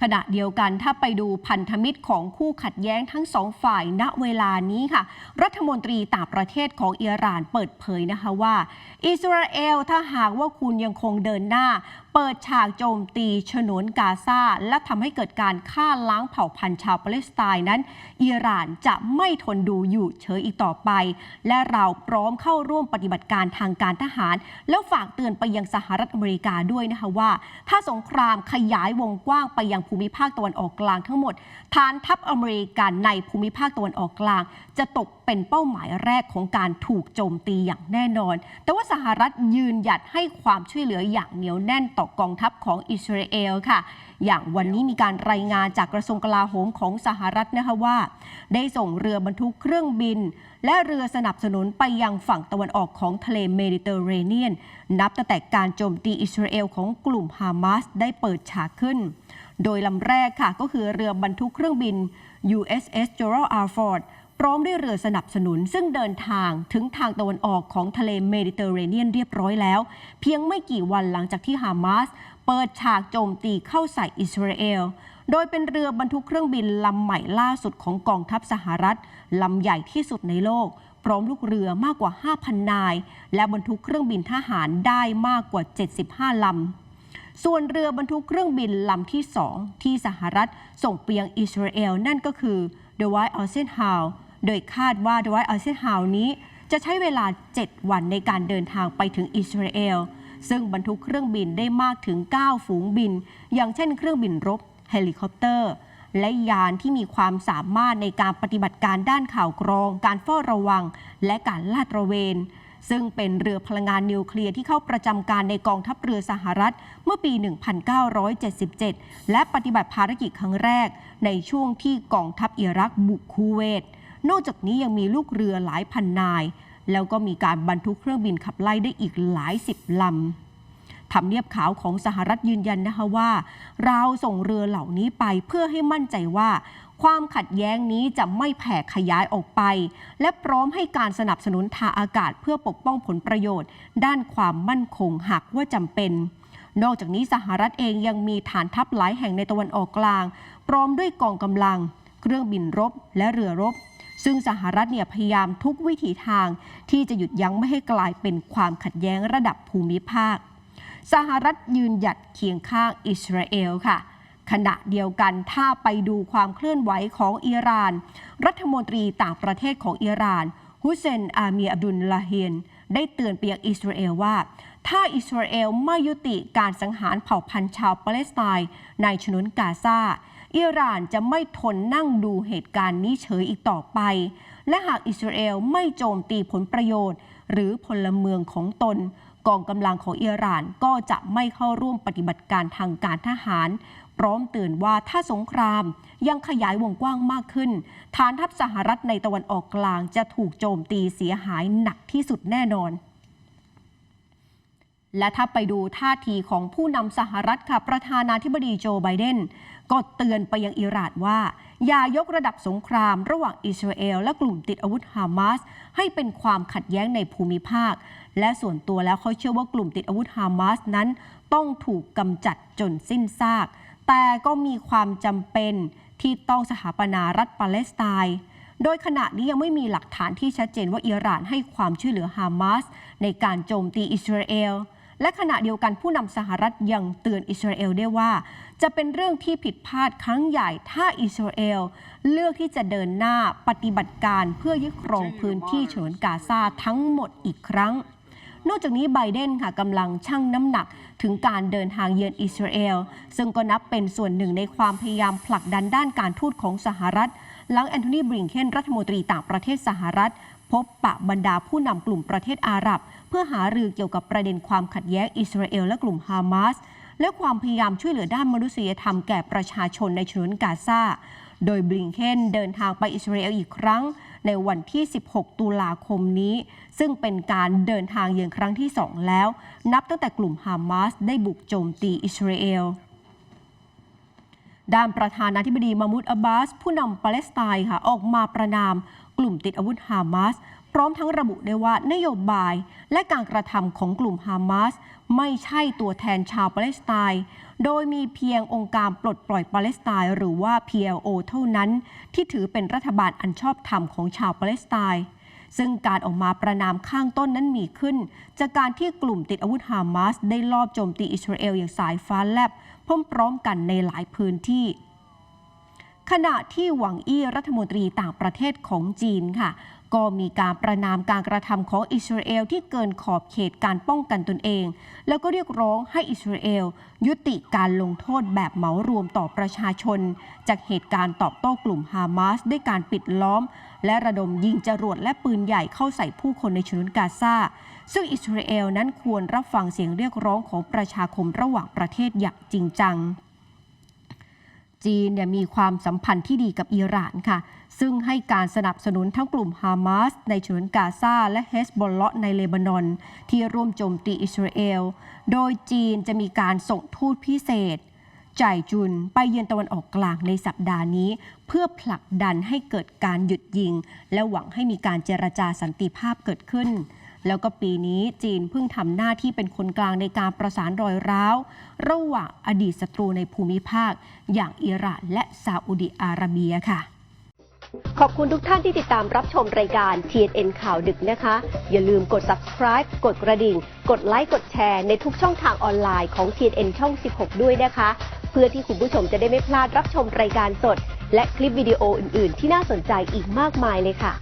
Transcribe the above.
ขณะเดียวกันถ้าไปดูพันธมิตรของคู่ขัดแย้งทั้งสองฝ่ายณเวลานี้ค่ะ รัฐมนตรีต่างประเทศของอิหร่านเปิดเผยนะคะว่า อิสราเอลถ้าหากว่าคุณยังคงเดินหน้า เปิดฉากโจมตีฉนวนกาซาและทำให้เกิดการฆ่าล้างเผ่าพันธุ์ชาวปาเลสไตน์นั้นอิหร่านจะไม่ทนดูอยู่เฉยอีกต่อไป และเราพร้อมเข้าร่วมปฏิบัติการทางการทหาร แล้วฝากเตือนไปยังสหรัฐอเมริกาด้วยนะคะว่า ถ้าสงครามขยายวงกว้างไปยังภูมิภาคตะวันออกกลางทั้งหมด ฐานทัพอเมริกันในภูมิภาคตะวันออกกลาง จะตกเป็นเป้าหมายแรกของการถูกโจมตีอย่างแน่นอน แต่ว่าสหรัฐยืนหยัดให้ความช่วยเหลืออย่างเหนียวแน่นต่อกองทัพของอิสราเอลค่ะ อย่างวันนี้มีการรายงานจากกระทรวงกลาโหมของสหรัฐนะคะว่า ได้ส่งเรือบรรทุกเครื่องบิน และเรือสนับสนุนไปยังฝั่งตะวันออกของทะเลเมดิเตอร์เรเนียน นับตั้งแต่การโจมตีอิสราเอลของกลุ่มฮามาสได้เปิดฉากขึ้น โดยลำแรกค่ะก็คือเรือบรรทุกเครื่องบิน USS Gerald R. Ford พร้อมด้วยเรือสนับสนุน ซึ่งเดินทางถึงทางตะวันออกของทะเลเมดิเตอร์เรเนียนเรียบร้อยแล้ว เพียงไม่กี่วันหลังจากที่ฮามาสเปิดฉากโจมตีเข้าใส่อิสราเอล โดยเป็นเรือบรรทุกเครื่องบินลำใหม่ล่าสุดของกองทัพสหรัฐลำใหญ่ที่สุดในโลก พร้อมลูกเรือมากกว่า 5,000 นาย และบรรทุกเครื่องบินทหารได้มากกว่า 75 ลำ ส่วนเรือบรรทุกเครื่องบินลำที่ 2 ที่สหรัฐส่งไปยังอิสราเอลนั่นก็คือ The White Eisenhower โดยคาดว่า The White Eisenhower นี้จะใช้เวลา 7 วันในการเดินทางไปถึงอิสราเอล ซึ่งบรรทุกเครื่องบินได้มากถึง 9 ฝูงบิน อย่างเช่นเครื่องบินรบ เฮลิคอปเตอร์ และยานที่มีความสามารถในการปฏิบัติการด้านข่าวกรอง การเฝ้าระวัง และการลาดตระเวน ซึ่งเป็นเรือพลังงานนิวเคลียร์ที่เข้าประจำการในกองทัพเรือสหรัฐเมื่อปี 1977 และปฏิบัติภารกิจครั้งแรก ในช่วงที่กองทัพอิรักบุกคูเวต นอกจากนี้ยังมีลูกเรือหลายพันนาย แล้วก็มีการบรรทุกเครื่องบินขับไล่ได้อีกหลายสิบลำ ทำเนียบขาวของสหรัฐยืนยันนะคะว่า เราส่งเรือเหล่านี้ไปเพื่อให้มั่นใจว่า ความขัดแย้งนี้จะไม่แผ่ขยายออกไป และพร้อมให้การสนับสนุนทางอากาศเพื่อปกป้องผลประโยชน์ ด้านความมั่นคงหากว่าจำเป็น นอกจากนี้สหรัฐเองยังมีฐานทัพหลายแห่งในตะวันออกกลาง พร้อมด้วยกองกำลัง เครื่องบินรบ และเรือรบซึ่งสหรัฐเนี่ยพยายามทุกวิถีทางที่จะหยุดยั้งไม่ให้กลายเป็นความขัดแย้งระดับภูมิภาค สหรัฐยืนหยัดเคียงข้างอิสราเอลค่ะ ขณะเดียวกันถ้าไปดูความเคลื่อนไหวของอิหร่าน รัฐมนตรีต่างประเทศของอิหร่านฮุเซนอามีอับดุลลาเฮนได้เตือนไปยังอิสราเอลว่า ถ้าอิสราเอลไม่ยุติการสังหารเผ่าพันธุ์ชาวปาเลสไตน์ในฉนวนกาซาอิหร่านจะไม่ทนนั่งดูเหตุการณ์นี้เฉยอีกต่อไป และหากอิสราเอลไม่โจมตีผลประโยชน์ หรือพลเมืองของตน กองกำลังของอิหร่านก็จะไม่เข้าร่วมปฏิบัติการทางการทหาร พร้อมเตือนว่าถ้าสงครามยังขยายวงกว้างมากขึ้น ฐานทัพสหรัฐในตะวันออกกลางจะถูกโจมตีเสียหายหนักที่สุดแน่นอนและถ้าไปดูท่าทีของผู้นำสหรัฐค่ะประธานาธิบดีโจไบเดน ก็เตือนไปยังอิหร่านว่า อย่ายกระดับสงครามระหว่างอิสราเอลและกลุ่มติดอาวุธฮามาสให้เป็นความขัดแย้งในภูมิภาค และส่วนตัวแล้วเขาเชื่อว่ากลุ่มติดอาวุธฮามาสนั้น ต้องถูกกำจัดจนสิ้นซาก แต่ก็มีความจำเป็นที่ต้องสถาปนารัฐปาเลสไตน์โดยขณะนี้ยังไม่มีหลักฐานที่ชัดเจนว่าอิหร่านให้ความช่วยเหลือฮามาสในการโจมตีอิสราเอล และขณะเดียวกันผู้นำสหรัฐยังเตือนอิสราเอลได้ว่า จะเป็นเรื่องที่ผิดพลาดครั้งใหญ่ถ้าอิสราเอล เลือกที่จะเดินหน้าปฏิบัติการเพื่อยึดครองพื้นที่ฉนวนกาซาทั้งหมดอีกครั้ง นอกจากนี้ไบเดนค่ะกำลังชั่งน้ำหนักถึงการเดินทางเยือนอิสราเอล ซึ่งก็นับเป็นส่วนหนึ่งในความพยายามผลักดันด้านการทูตของสหรัฐ หลังแอนโทนีบริงเคนรัฐมนตรีต่างประเทศสหรัฐ พบปะบรรดาผู้นำกลุ่มประเทศอาหรับ เพื่อหารือเกี่ยวกับประเด็นความขัดแย้งอิสราเอลและกลุ่มฮามาสและความพยายามช่วยเหลือด้านมนุษยธรรมแก่ประชาชนในฉนวนกาซาโดยบลิงเคนเดินทางไปอิสราเอลอีกครั้ง ในวันที่ 16 ตุลาคมนี้ ซึ่งเป็นการเดินทางเยือนครั้งที่ 2 แล้ว นับตั้งแต่กลุ่มฮามาสได้บุกโจมตีอิสราเอล ด้านประธานาธิบดีมามูดอับบาส ผู้นำปาเลสไตน์ค่ะออกมาประนามกลุ่มติดอาวุธฮามาส พร้อมทั้งระบุได้วยว่านโยบายและการกระทำของกลุ่มฮามาส ไม่ใช่ตัวแทนชาวปาเลสไตน์โดยมีเพียงองค์การปลดปล่อยปาเลสไตน์หรือว่า PLO เท่านั้น ที่ถือเป็นรัฐบาลอันชอบธรรมของชาวปาเลสไตน์ ซึ่งการออกมาประนามข้างต้นนั้นมีขึ้น จากการที่กลุ่มติดอาวุธฮามาสได้ลอบโจมตีอิสราเอลอย่างสายฟ้าแลบพร้อมๆกันในหลายพื้นที่ขณะที่หวังอี้รัฐมนตรีต่างประเทศของจีนค่ะ ก็มีการประนามการกระทำของอิสราเอลที่เกินขอบเขตการป้องกันตนเอง แล้วก็เรียกร้องให้อิสราเอลยุติการลงโทษแบบเหมารวมต่อประชาชน จากเหตุการณ์ตอบโต้กลุ่มฮามาสด้วยการปิดล้อม และระดมยิงจรวดและปืนใหญ่เข้าใส่ผู้คนในฉนวนกาซาซึ่งอิสราเอลนั้นควรรับฟังเสียงเรียกร้องของประชาคมระหว่างประเทศอย่างจริงจัง จีนเนี่ยมีความสัมพันธ์ที่ดีกับอิหร่านค่ะ ซึ่งให้การสนับสนุนทั้งกลุ่มฮามาสในฉนวนกาซาและเฮสบอลเลาะในเลบานอน ที่ร่วมโจมตีอิสราเอล โดยจีนจะมีการส่งทูตพิเศษจ่ายจุนไปเยือนตะวันออกกลางในสัปดาห์นี้ เพื่อผลักดันให้เกิดการหยุดยิง และหวังให้มีการเจรจาสันติภาพเกิดขึ้น แล้วก็ปีนี้จีนเพิ่งทำหน้าที่เป็นคนกลางในการประสานรอยร้าว ระหว่างอดีตศัตรูในภูมิภาค อย่างอิหร่านและซาอุดิอาระเบียค่ะขอบคุณทุกท่านที่ติดตามรับชมรายการ TNN ข่าวดึกนะคะ อย่าลืมกด subscribe กดกระดิ่ง กดไลค์ กดแชร์ในทุกช่องทางออนไลน์ของ TNN ช่อง 16 ด้วยนะคะ เพื่อที่คุณผู้ชมจะได้ไม่พลาดรับชมรายการสด และคลิปวิดีโออื่น ๆ ที่น่าสนใจอีกมากมายเลยค่ะ